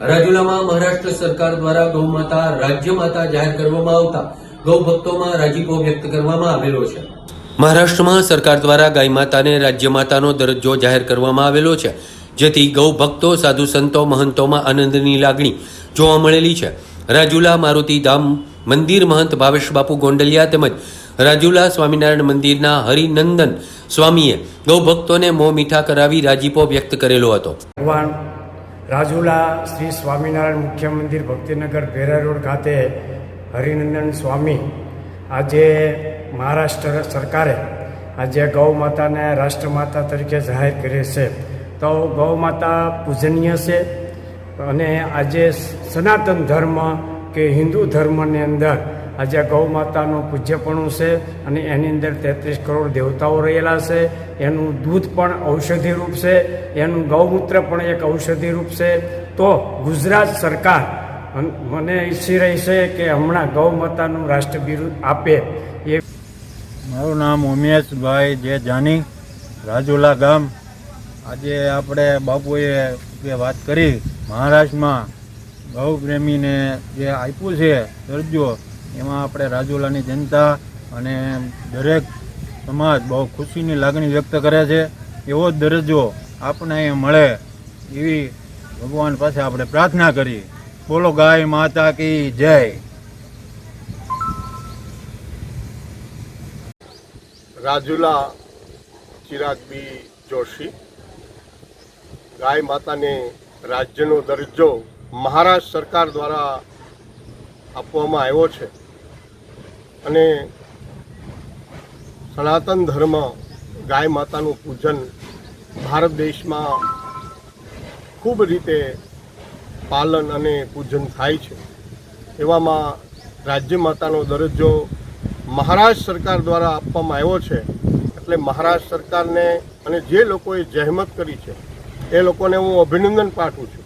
રાજુલામાં મહારાષ્ટ્ર સરકાર દ્વારા ગૌમાતા રાજ્યમાતા જાહેર કરવામાં આવતા ગૌ ભક્તોમાં રાજીપો વ્યક્ત કરવામાં આવેલો છે. મહારાષ્ટ્રમાં સરકાર દ્વારા ગાય માતાને રાજ્યમાતાનો દરજ્જો જાહેર કરવામાં આવેલો છે. જેથી ગૌ ભક્તો સાધુ સંતો, મહંતોમાં આનંદની લાગણી જોવા મળેલી છે. રાજુલા મારુતિ ધામ મંદિર મહંત ભાવેશ બાપુ ગોંડલિયા તેમજ રાજુલા સ્વામિનારાયણ મંદિરના હરિનંદન સ્વામીએ ગૌ ભક્તોને મોં મીઠા કરાવી રાજીપો વ્યક્ત કરેલો હતો. ભગવાન રાજુલા શ્રી સ્વામિનારાયણ મુખ્ય મંદિર ભક્તિનગર ભેરા રોડ ખાતે હરિનંદન સ્વામી આજે મહારાષ્ટ્ર સરકારે આજે ગૌ માતાને રાષ્ટ્રમાતા તરીકે જાહેર કરે છે. તો ગૌ માતા પૂજનીય છે અને આજે સનાતન ધર્મ કે હિન્દુ ધર્મની અંદર આજે ગૌ માતાનું પૂજ્યપણું છે અને એની અંદર તેત્રીસ કરોડ દેવતાઓ રહેલા છે. એનું દૂધ પણ ઔષધિ રૂપ છે. એનું ગૌમૂત્ર પણ એક ઔષધિ રૂપ છે. તો ગુજરાત સરકાર મને ઈચ્છી રહી છે કે હમણાં ગૌ માતાનું રાષ્ટ્ર આપે. એ મારું નામ ઉમેશભાઈ જે જાની, રાજુલા ગામ. આજે આપણે બાપુએ જે વાત કરી, મહારાષ્ટ્રમાં ગૌ પ્રેમીને જે આપ્યું છે, દરજ્જો એમાં આપણે રાજુલાની જનતા અને દરેક સમાજ બહુ ખુશીની લાગણી વ્યક્ત કરે છે. એવો દરજ્જો આપણને અહીંયા મળે એવી ભગવાન પાસે આપણે પ્રાર્થના કરી બોલો, ગાય માતા કી જય. રાજુલા ચિરાગ બી જોશી. ગાય માતાને રાજ્યનો દરજ્જો મહારાષ્ટ્ર સરકાર દ્વારા આપવામાં આવ્યો છે. અને સનાતન ધર્મ ગાય માતાનું પૂજન ભારત દેશમાં ખૂબ રીતે પાલન અને પૂજન થાય છે. એવામાં રાજ્ય માતાનો દરજ્જો મહારાષ્ટ્ર સરકાર દ્વારા આપવામાં આવ્યો છે. એટલે મહારાષ્ટ્ર સરકારને અને જે લોકોએ જહેમત કરી છે, એ લોકોને હું અભિનંદન પાઠવું છું.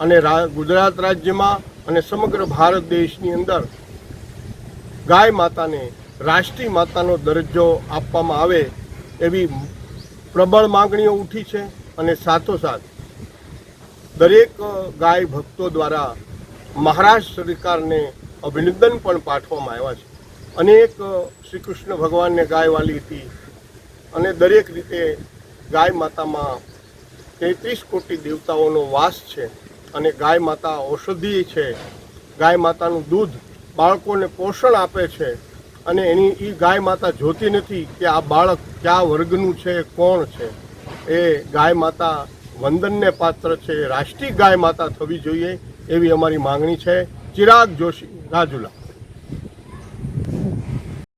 અને ગુજરાત રાજ્યમાં અને સમગ્ર ભારત દેશની અંદર ગાય માતાને રાષ્ટ્રીય માતાનો દરજ્જો આપવામાં આવે એવી પ્રબળ માગણીઓ ઉઠી છે અને સાથોસાથ દરેક ગાય ભક્તો દ્વારા મહારાષ્ટ્ર સરકારને અભિનંદન પણ પાઠવવામાં આવ્યા છે. અનેક શ્રી કૃષ્ણ ભગવાનને ગાય વાલી હતી અને દરેક રીતે ગાય માતામાં તેત્રીસ કોટી દેવતાઓનો વાસ છે. અને ગાય માતા ઔષધિ છે. ગાય માતાનું દૂધ બાળકોને પોષણ આપે છે અને એની એ ગાય માતા જોતી નથી કે આ બાળક કયા વર્ગનું છે, કોણ છે. એ ગાય માતા વંદનને પાત્ર છે, રાષ્ટ્રીય ગાય માતા થવી જોઈએ એવી અમારી માંગણી છે. ચિરાગ જોશી, રાજુલા.